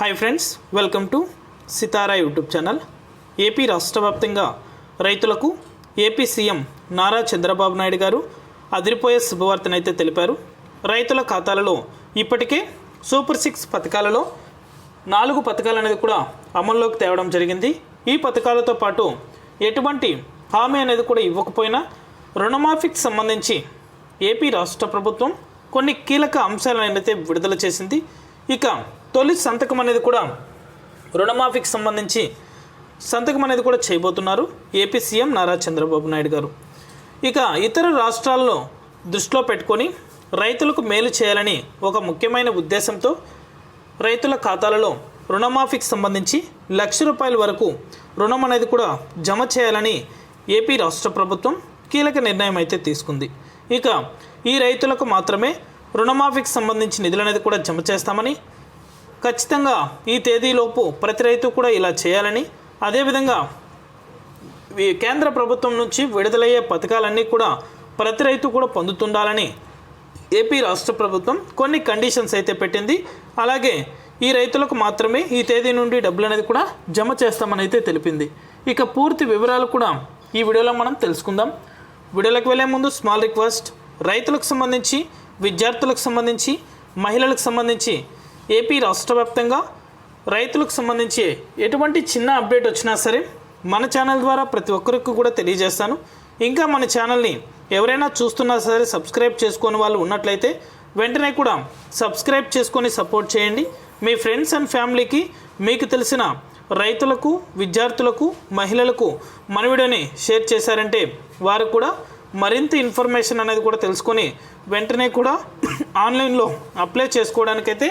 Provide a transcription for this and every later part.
Hi friends welcome to Sitara YouTube channel AP రాష్ట్ర వ్యాప్తంగా రైతులకు ఏపీ సీఎం నారా చంద్రబాబు నాయుడు గారు అదిరిపోయే శుభవార్తనైతే తెలిపారు. రైతుల ఖాతాలలో ఇప్పటికే సూపర్ సిక్స్ పథకాలలో నాలుగు పథకాలు అనేది కూడా అమల్లోకి తేవడం జరిగింది. ఈ పథకాలతో పాటు ఎటువంటి హామీ అనేది కూడా ఇవ్వకపోయినా రుణమాఫీకి సంబంధించి ఏపీ రాష్ట్ర ప్రభుత్వం కొన్ని కీలక అంశాలను అయితే విడుదల చేసింది. ఇక తొలి సంతకం అనేది కూడా రుణమాఫీకి సంబంధించి సంతకం అనేది కూడా చేయబోతున్నారు ఏపీ సీఎం నారా చంద్రబాబు నాయుడు గారు. ఇక ఇతర రాష్ట్రాల్లో దృష్టిలో పెట్టుకొని రైతులకు మేలు చేయాలని ఒక ముఖ్యమైన ఉద్దేశంతో రైతుల ఖాతాలలో రుణమాఫీకి సంబంధించి లక్ష రూపాయల వరకు రుణం అనేది కూడా జమ చేయాలని ఏపీ రాష్ట్ర ప్రభుత్వం కీలక నిర్ణయం అయితే తీసుకుంది. ఇక ఈ రైతులకు మాత్రమే రుణమాఫీకి సంబంధించి నిధులు అనేది కూడా జమ చేస్తామని ఖచ్చితంగా ఈ తేదీలోపు ప్రతి రైతు కూడా ఇలా చేయాలని అదేవిధంగా కేంద్ర ప్రభుత్వం నుంచి విడుదలయ్యే పథకాలన్నీ కూడా ప్రతి రైతు కూడా పొందుతుండాలని ఏపీ రాష్ట్ర ప్రభుత్వం కొన్ని కండిషన్స్ అయితే పెట్టింది. అలాగే ఈ రైతులకు మాత్రమే ఈ తేదీ నుండి డబ్బులు అనేది కూడా జమ చేస్తామని అయితే తెలిపింది. ఇక పూర్తి వివరాలు కూడా ఈ వీడియోలో మనం తెలుసుకుందాం. వీడియోలకు వెళ్ళే ముందు స్మాల్ రిక్వెస్ట్ రైతులకు సంబంధించి విద్యార్థులకు సంబంధించి మహిళలకు సంబంధించి ఏపీ రాష్ట్ర వ్యాప్తంగా రైతులకు సంబంధించి ఎటువంటి చిన్న అప్డేట్ వచ్చినా సరే మన ఛానల్ ద్వారా ప్రతి ఒక్కరికి కూడా తెలియజేస్తాను. ఇంకా మన ఛానల్ని ఎవరైనా చూస్తున్నా సరే సబ్స్క్రైబ్ చేసుకుని వాళ్ళు ఉన్నట్లయితే వెంటనే కూడా సబ్స్క్రైబ్ చేసుకొని సపోర్ట్ చేయండి. మీ ఫ్రెండ్స్ అండ్ ఫ్యామిలీకి మీకు తెలిసిన రైతులకు విద్యార్థులకు మహిళలకు మన వీడియోని షేర్ చేశారంటే వారు కూడా మరింత ఇన్ఫర్మేషన్ అనేది కూడా తెలుసుకొని వెంటనే కూడా ఆన్లైన్లో అప్లై చేసుకోవడానికైతే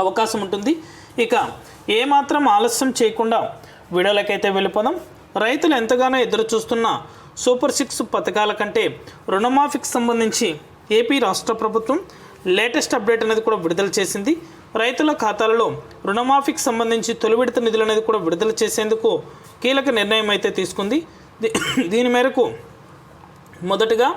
అవకాశం ఉంటుంది. ఇక ఏమాత్రం ఆలస్యం చేయకుండా వీడియోలకైతే వెళ్ళిపోదాం. రైతులు ఎంతగానో ఎదురు చూస్తున్న సూపర్ సిక్స్ పథకాల కంటే రుణమాఫీకి సంబంధించి ఏపీ రాష్ట్ర ప్రభుత్వం లేటెస్ట్ అప్డేట్ అనేది కూడా విడుదల చేసింది. రైతుల ఖాతాలలో రుణమాఫీకి సంబంధించి తొలి విడత నిధులు అనేది కూడా విడుదల చేసేందుకు కీలక నిర్ణయం అయితే తీసుకుంది. దీ- దీని మేరకు మొదటగా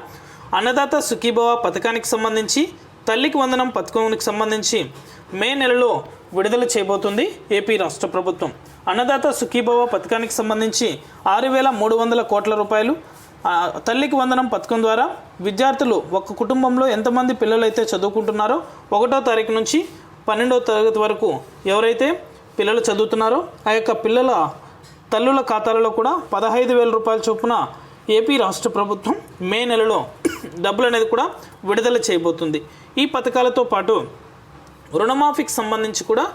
అన్నదాత సుఖీభవ పథకానికి సంబంధించి తల్లికి వందనం పథకానికి సంబంధించి మే నెలలో విడుదల చేయబోతుంది ఏపీ రాష్ట్ర ప్రభుత్వం. అన్నదాత సుఖీభవ పథకానికి సంబంధించి ఆరు వేల మూడు వందల కోట్ల రూపాయలు తల్లికి వందనం పథకం ద్వారా విద్యార్థులు ఒక కుటుంబంలో ఎంతమంది పిల్లలైతే చదువుకుంటున్నారో ఒకటో తారీఖు నుంచి పన్నెండో తరగతి వరకు ఎవరైతే పిల్లలు చదువుతున్నారో ఆ యొక్క పిల్లల తల్లుల ఖాతాలలో కూడా పదహైదు వేల రూపాయల చొప్పున ఏపీ రాష్ట్ర ప్రభుత్వం మే నెలలో డబ్బులు అనేది కూడా విడుదల చేయబోతుంది. ఈ పథకాలతో పాటు రుణమాఫీకి సంబంధించి కూడా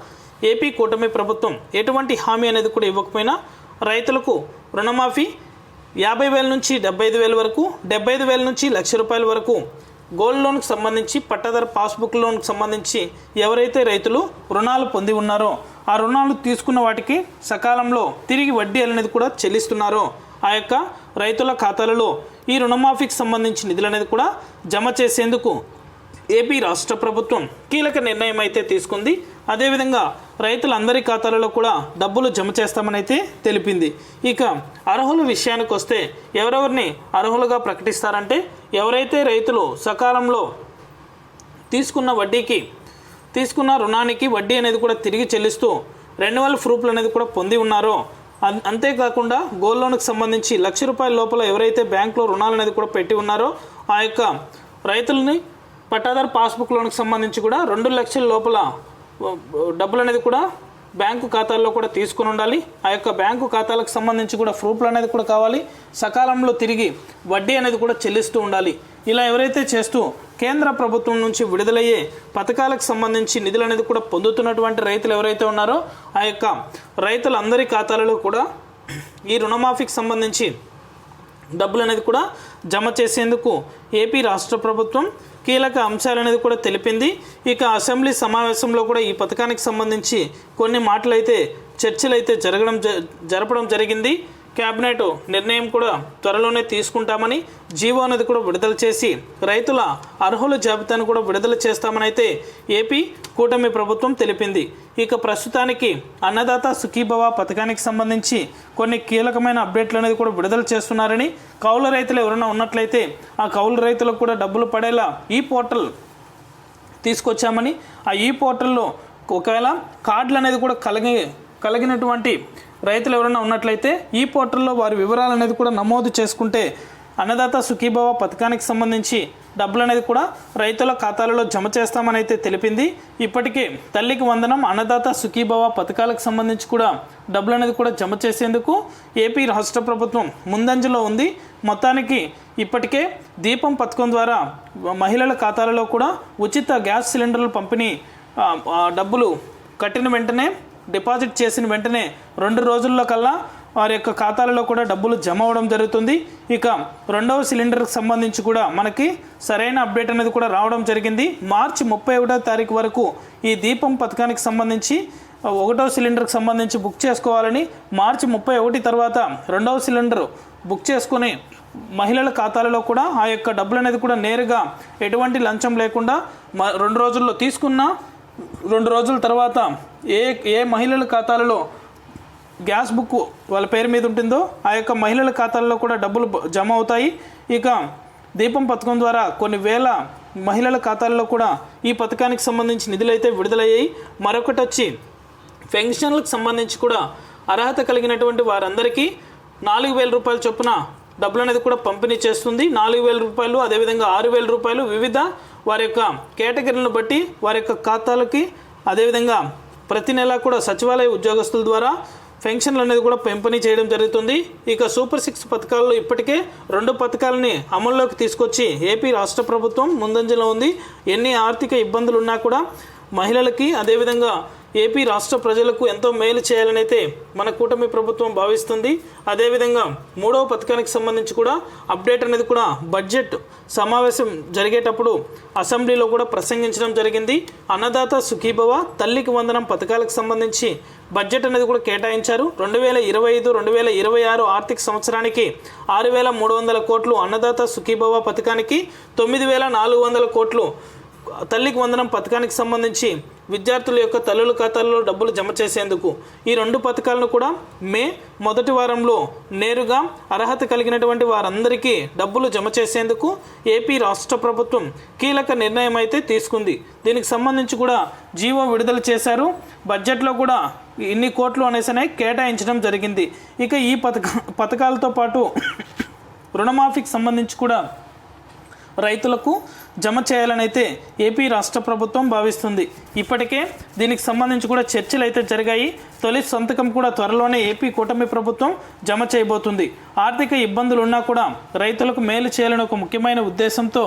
ఏపీ కూటమి ప్రభుత్వం ఎటువంటి హామీ అనేది కూడా ఇవ్వకపోయినా రైతులకు రుణమాఫీ యాభై వేల నుంచి డెబ్బై ఐదు వేల వరకు డెబ్బై ఐదు వేల నుంచి లక్ష రూపాయల వరకు గోల్డ్ లోన్కి సంబంధించి పట్టాదారు పాస్బుక్ లోన్కి సంబంధించి ఎవరైతే రైతులు రుణాలు పొంది ఉన్నారో ఆ రుణాలు తీసుకున్న వాటికి సకాలంలో తిరిగి వడ్డీ అనేది కూడా చెల్లిస్తున్నారో. ఆ యొక్క రైతుల ఖాతాలలో ఈ రుణమాఫీకి సంబంధించి నిధులు అనేది కూడా జమ చేసేందుకు ఏపీ రాష్ట్ర ప్రభుత్వం కీలక నిర్ణయం అయితే తీసుకుంది. అదేవిధంగా రైతులందరి ఖాతాలలో కూడా డబ్బులు జమ చేస్తామని అయితే తెలిపింది. ఇక అర్హుల విషయానికి వస్తే ఎవరెవరిని అర్హులుగా ప్రకటిస్తారంటే ఎవరైతే రైతులు సకాలంలో తీసుకున్న వడ్డీకి తీసుకున్న రుణానికి వడ్డీ అనేది కూడా తిరిగి చెల్లిస్తూ రెన్యువల్ ప్రూఫ్లు అనేది కూడా పొంది ఉన్నారో అంతేకాకుండా గోల్డ్ లోన్కి సంబంధించి లక్ష రూపాయల లోపల ఎవరైతే బ్యాంకులో రుణాలు అనేది కూడా పెట్టి ఉన్నారో ఆ యొక్క రైతులని పట్టాదారు పాస్బుక్ లోన్కి సంబంధించి కూడా రెండు లక్షల లోపల డబ్బులు అనేది కూడా బ్యాంకు ఖాతాల్లో కూడా తీసుకుని ఉండాలి. ఆ యొక్క బ్యాంకు ఖాతాలకు సంబంధించి కూడా ప్రూఫ్లు అనేది కూడా కావాలి. సకాలంలో తిరిగి వడ్డీ అనేది కూడా చెల్లిస్తూ ఉండాలి. ఇలా ఎవరైతే చేస్తూ కేంద్ర ప్రభుత్వం నుంచి విడుదలయ్యే పథకాలకు సంబంధించి నిధులు అనేది కూడా పొందుతున్నటువంటి రైతులు ఎవరైతే ఉన్నారో ఆ యొక్క రైతులందరి ఖాతాలలో కూడా ఈ రుణమాఫీకి సంబంధించి డబ్బులు అనేది కూడా జమ చేసేందుకు ఏపీ రాష్ట్ర ప్రభుత్వం కీలక అంశాలు అనేది కూడా తెలిపింది. ఇక అసెంబ్లీ సమావేశంలో కూడా ఈ పథకానికి సంబంధించి కొన్ని మాటలు అయితే చర్చలు అయితే జరగడం జ- జరపడం జరిగింది. కేబినెట్ నిర్ణయం కూడా త్వరలోనే తీసుకుంటామని జీవో అనేది కూడా విడుదల చేసి రైతుల అర్హుల జాబితాను కూడా విడుదల చేస్తామని అయితే ఏపీ కూటమి ప్రభుత్వం తెలిపింది. ఇక ప్రస్తుతానికి అన్నదాత సుఖీభవ పథకానికి సంబంధించి కొన్ని కీలకమైన అప్డేట్లు అనేది కూడా విడుదల చేస్తున్నారని కౌలు రైతులు ఎవరైనా ఉన్నట్లయితే ఆ కౌలు రైతులకు కూడా డబ్బులు పడేలా ఈ పోర్టల్ తీసుకొచ్చామని ఆ ఈ పోర్టల్లో ఒకవేళ కార్డులు అనేది కూడా కలిగి కలిగినటువంటి రైతులు ఎవరైనా ఉన్నట్లయితే ఈ పోర్టల్లో వారి వివరాలు అనేది కూడా నమోదు చేసుకుంటే అన్నదాత సుఖీభవ పథకానికి సంబంధించి డబ్బులు అనేది కూడా రైతుల ఖాతాలలో జమ చేస్తామని అయితే తెలిపింది. ఇప్పటికే తల్లికి వందనం అన్నదాత సుఖీభవ పథకాలకు సంబంధించి కూడా డబ్బులు అనేది కూడా జమ చేసేందుకు ఏపీ రాష్ట్ర ప్రభుత్వం ముందంజలో ఉంది. మొత్తానికి ఇప్పటికే దీపం పథకం ద్వారా మహిళల ఖాతాలలో కూడా ఉచిత గ్యాస్ సిలిండర్లు పంపిణీ డబ్బులు కట్టిన వెంటనే డిపాజిట్ చేసిన వెంటనే రెండు రోజుల్లో కల్లా వారి యొక్క ఖాతాలలో కూడా డబ్బులు జమ అవ్వడం జరుగుతుంది. ఇక రెండవ సిలిండర్కి సంబంధించి కూడా మనకి సరైన అప్డేట్ అనేది కూడా రావడం జరిగింది. మార్చి ముప్పై ఒకటో తారీఖు వరకు ఈ దీపం పథకానికి సంబంధించి ఒకటో సిలిండర్కి సంబంధించి బుక్ చేసుకోవాలని మార్చి ముప్పై ఒకటి తర్వాత రెండవ సిలిండర్ బుక్ చేసుకుని మహిళల ఖాతాలలో కూడా ఆ యొక్క డబ్బులు అనేది కూడా నేరుగా ఎటువంటి లంచం లేకుండా మ- రెండు రోజుల్లో తీసుకున్న రెండు రోజుల తర్వాత ఏ ఏ మహిళల ఖాతాలలో గ్యాస్ బుక్ వాళ్ళ పేరు మీద ఉంటుందో ఆ యొక్క మహిళల ఖాతాల్లో కూడా డబ్బులు జమ అవుతాయి. ఇక దీపం పథకం ద్వారా కొన్ని వేల మహిళల ఖాతాల్లో కూడా ఈ పథకానికి సంబంధించి నిధులు అయితే విడుదలయ్యాయి. మరొకటి వచ్చి పెన్షన్లకు సంబంధించి కూడా అర్హత కలిగినటువంటి వారందరికీ నాలుగు వేల రూపాయల చొప్పున డబ్బులు అనేది కూడా పంపిణీ చేస్తుంది. నాలుగు వేల రూపాయలు అదేవిధంగా ఆరు వేల రూపాయలు వివిధ వారి యొక్క కేటగిరీలను బట్టి వారి యొక్క ఖాతాలకి అదేవిధంగా ప్రతి నెల కూడా సచివాలయ ఉద్యోగస్తుల ద్వారా పెన్షన్లు అనేది కూడా పంపిణీ చేయడం జరుగుతుంది. ఇక సూపర్ సిక్స్ పథకాల్లో ఇప్పటికే రెండు పథకాలని అమల్లోకి తీసుకొచ్చి ఏపీ రాష్ట్ర ప్రభుత్వం ముందంజలో ఉంది. ఎన్ని ఆర్థిక ఇబ్బందులు ఉన్నా కూడా మహిళలకి అదేవిధంగా ఏపీ రాష్ట్ర ప్రజలకు ఎంతో మేలు చేయాలనైతే మన కూటమి ప్రభుత్వం భావిస్తుంది. అదేవిధంగా మూడవ పథకానికి సంబంధించి కూడా అప్డేట్ అనేది కూడా బడ్జెట్ సమావేశం జరిగేటప్పుడు అసెంబ్లీలో కూడా ప్రసంగించడం జరిగింది. అన్నదాత సుఖీభవ తల్లికి వందనం పథకాలకు సంబంధించి బడ్జెట్ అనేది కూడా కేటాయించారు. రెండు వేల ఇరవై ఐదు రెండు వేల ఇరవై ఆరు ఆర్థిక సంవత్సరానికి ఆరు వేల మూడు వందల కోట్లు అన్నదాత సుఖీభవ పథకానికి తొమ్మిది వేల నాలుగు వందల కోట్లు తల్లికి వందనం పథకానికి సంబంధించి విద్యార్థుల యొక్క తల్లుల ఖాతాల్లో డబ్బులు జమ చేసేందుకు ఈ రెండు పథకాలను కూడా మే మొదటి వారంలో నేరుగా అర్హత కలిగినటువంటి వారందరికీ డబ్బులు జమ చేసేందుకు ఏపీ రాష్ట్ర ప్రభుత్వం కీలక నిర్ణయం అయితే తీసుకుంది. దీనికి సంబంధించి కూడా జీవో విడుదల చేశారు. బడ్జెట్లో కూడా ఇన్ని కోట్లు అనేసనే కేటాయించడం జరిగింది. ఇక ఈ పథక పథకాలతో పాటు రుణమాఫీకి సంబంధించి కూడా రైతులకు జమ చేయాలనైతే ఏపీ రాష్ట్ర ప్రభుత్వం భావిస్తుంది. ఇప్పటికే దీనికి సంబంధించి కూడా చర్చలు అయితే జరిగాయి. తొలి సంతకం కూడా త్వరలోనే ఏపీ కూటమి ప్రభుత్వం జమ చేయబోతుంది. ఆర్థిక ఇబ్బందులు ఉన్నా కూడా రైతులకు మేలు చేయాలని ఒక ముఖ్యమైన ఉద్దేశంతో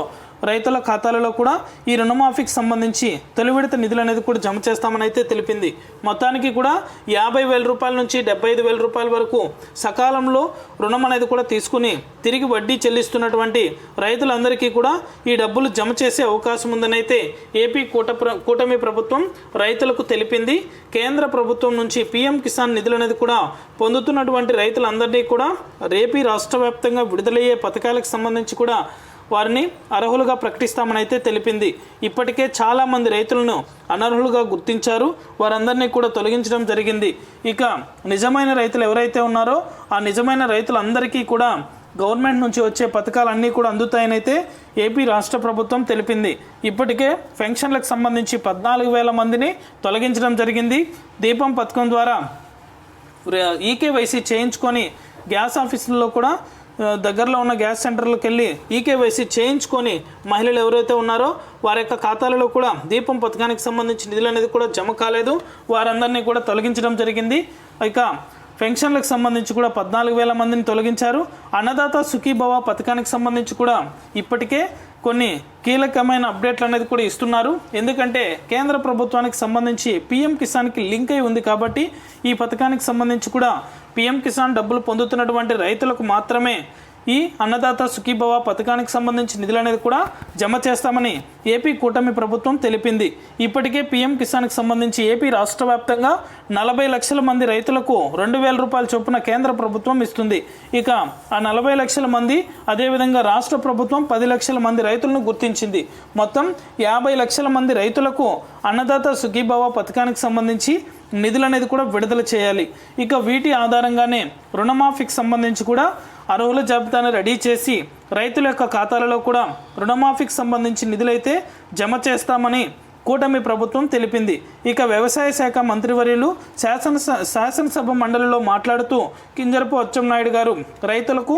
రైతుల ఖాతాలలో కూడా ఈ రుణమాఫీకి సంబంధించి తొలి విడత నిధులు అనేది కూడా జమ చేస్తామని అయితే తెలిపింది. మొత్తానికి కూడా యాభై వేల రూపాయల నుంచి డెబ్బై ఐదు వేల రూపాయల వరకు సకాలంలో రుణం అనేది కూడా తీసుకుని తిరిగి వడ్డీ చెల్లిస్తున్నటువంటి రైతులందరికీ కూడా ఈ డబ్బులు జమ చేసే అవకాశం ఉందని అయితే ఏపీ కూట ప్ర- కూటమి ప్రభుత్వం రైతులకు తెలిపింది. కేంద్ర ప్రభుత్వం నుంచి పీఎం కిసాన్ నిధులు అనేది కూడా పొందుతున్నటువంటి రైతులందరినీ కూడా రేపీ రాష్ట్ర వ్యాప్తంగా విడుదలయ్యే పథకాలకు సంబంధించి కూడా వారిని అర్హులుగా ప్రకటిస్తామని అయితే తెలిపింది. ఇప్పటికే చాలామంది రైతులను అనర్హులుగా గుర్తించారు. వారందరినీ కూడా తొలగించడం జరిగింది. ఇక నిజమైన రైతులు ఎవరైతే ఉన్నారో ఆ నిజమైన రైతులందరికీ కూడా గవర్నమెంట్ నుంచి వచ్చే పథకాలన్నీ కూడా అందుతాయనైతే ఏపీ రాష్ట్ర ప్రభుత్వం తెలిపింది. ఇప్పటికే పెన్షన్లకు సంబంధించి పద్నాలుగు వేల మందిని తొలగించడం జరిగింది. దీపం పథకం ద్వారా ఈకేవైసీ చేయించుకొని గ్యాస్ ఆఫీసుల్లో కూడా దగ్గరలో ఉన్న గ్యాస్ సెంటర్లకు వెళ్ళి ఈకేవైసీ చేయించుకొని మహిళలు ఎవరైతే ఉన్నారో వారి యొక్క ఖాతాలలో కూడా దీపం పథకానికి సంబంధించి నిధులు అనేది కూడా జమ కాలేదు. వారందరినీ కూడా తొలగించడం జరిగింది. ఇక పెన్షన్లకు సంబంధించి కూడా పద్నాలుగు వేల మందిని తొలగించారు. అన్నదాత సుఖీభవ పథకానికి సంబంధించి కూడా ఇప్పటికే కొన్ని కీలకమైన అప్డేట్లు అనేది కూడా ఇస్తున్నారు. ఎందుకంటే కేంద్ర ప్రభుత్వానికి సంబంధించి పీఎం కిసాన్కి లింక్ అయి ఉంది కాబట్టి ఈ పథకానికి సంబంధించి కూడా పీఎం కిసాన్ డబ్బులు పొందుతున్నటువంటి రైతులకు మాత్రమే ఈ అన్నదాత సుఖీభవ పథకానికి సంబంధించి నిధులు అనేది కూడా జమ చేస్తామని ఏపీ కూటమి ప్రభుత్వం తెలిపింది. ఇప్పటికే పీఎం కిసాన్కి సంబంధించి ఏపీ రాష్ట్ర వ్యాప్తంగా నలభై లక్షల మంది రైతులకు రెండు వేల రూపాయల చొప్పున కేంద్ర ప్రభుత్వం ఇస్తుంది. ఇక ఆ నలభై లక్షల మంది అదేవిధంగా రాష్ట్ర ప్రభుత్వం పది లక్షల మంది రైతులను గుర్తించింది. మొత్తం యాభై లక్షల మంది రైతులకు అన్నదాత సుఖీభవ పథకానికి సంబంధించి నిధులు అనేది కూడా విడుదల చేయాలి. ఇక వీటి ఆధారంగానే రుణమాఫీకి సంబంధించి కూడా అర్హుల జాబితాను రెడీ చేసి రైతుల యొక్క ఖాతాలలో కూడా రుణమాఫీకి సంబంధించి నిధులైతే జమ చేస్తామని కూటమి ప్రభుత్వం తెలిపింది. ఇక వ్యవసాయ శాఖ మంత్రివర్యులు శాసన శాసనసభ మండలిలో మాట్లాడుతూ కింజరపు అచ్చెన్నాయుడు గారు రైతులకు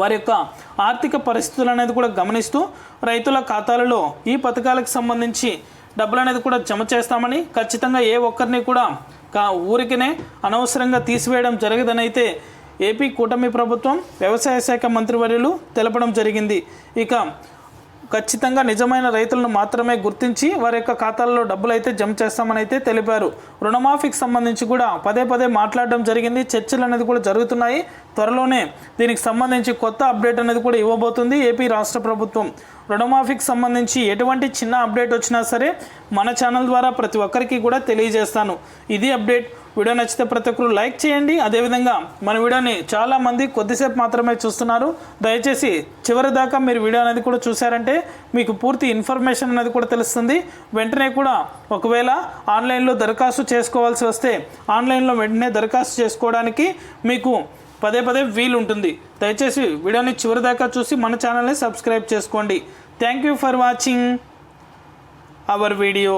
వారి యొక్క ఆర్థిక పరిస్థితులు అనేది కూడా గమనిస్తూ రైతుల ఖాతాలలో ఈ పథకాలకు సంబంధించి డబ్బులు అనేది కూడా జమ చేస్తామని ఖచ్చితంగా ఏ ఒక్కరిని కూడా కా ఊరికినే అనవసరంగా తీసివేయడం జరగదని అయితే ఏపీ కూటమి ప్రభుత్వం వ్యవసాయ శాఖ మంత్రివర్యులు తెలపడం జరిగింది. ఇక ఖచ్చితంగా నిజమైన రైతులను మాత్రమే గుర్తించి వారి యొక్క ఖాతాల్లో డబ్బులు అయితే జమ చేస్తామని అయితే తెలిపారు. రుణమాఫీకి సంబంధించి కూడా పదే పదే మాట్లాడడం జరిగింది. చర్చలు అనేది కూడా జరుగుతున్నాయి. త్వరలోనే దీనికి సంబంధించి కొత్త అప్డేట్ అనేది కూడా ఇవ్వబోతుంది ఏపీ రాష్ట్ర ప్రభుత్వం. రుణమాఫీకి సంబంధించి ఎటువంటి చిన్న అప్డేట్ వచ్చినా సరే మన ఛానల్ ద్వారా ప్రతి ఒక్కరికి కూడా తెలియజేస్తాను. ఇది అప్డేట్. వీడియో నచ్చితే ప్రతి ఒక్కరు లైక్ చేయండి. అదేవిధంగా మన వీడియోని చాలామంది కొద్దిసేపు మాత్రమే చూస్తున్నారు. దయచేసి చివరి దాకా మీరు వీడియో అనేది కూడా చూసారంటే మీకు పూర్తి ఇన్ఫర్మేషన్ అనేది కూడా తెలుస్తుంది. వెంటనే కూడా ఒకవేళ ఆన్లైన్లో దరఖాస్తు చేసుకోవాల్సి వస్తే ఆన్లైన్లో వెంటనే దరఖాస్తు చేసుకోవడానికి మీకు పదే పదే వీలు ఉంటుంది. దయచేసి వీడియోని చివరి దాకా చూసి మన ఛానల్ని సబ్స్క్రైబ్ చేసుకోండి. Thank you for watching our video.